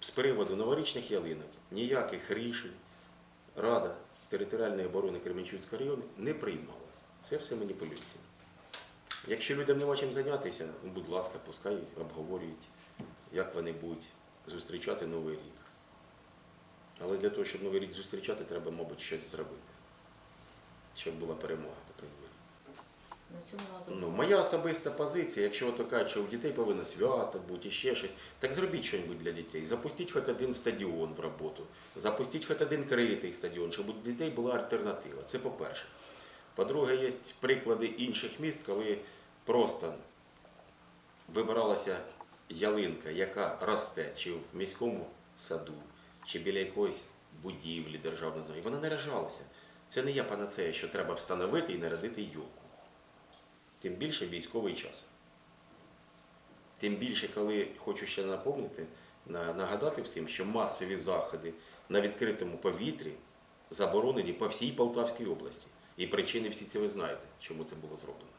з приводу новорічних ялинок ніяких рішень Рада територіальної оборони Кременчуцького району не приймала. Це все маніпуляції. Якщо людям нема чим зайнятися, будь ласка, пускай обговорюють, як вони будуть зустрічати Новий рік. Але для того, щоб Новий рік зустрічати, треба, мабуть, щось зробити. Щоб була перемога, по крайній. Цьому треба. Ну, моя особиста позиція, якщо от така, що у дітей повинно свято бути, і ще щось, так зробіть щось для дітей. Запустіть хоч один стадіон в роботу, запустіть хоч один критий стадіон, щоб у дітей була альтернатива. Це по-перше. По-друге, є приклади інших міст, коли просто вибиралася ялинка, яка росте чи в міському саду, чи біля якоїсь будівлі державної зони. І вона наряжалася. Це не є панацея, що треба встановити і нарядити йолку тим більше військовий час. Тим більше, коли хочу ще напомнити, нагадати всім, що масові заходи на відкритому повітрі заборонені по всій Полтавській області. І причини всі ці ви знаєте, чому це було зроблено.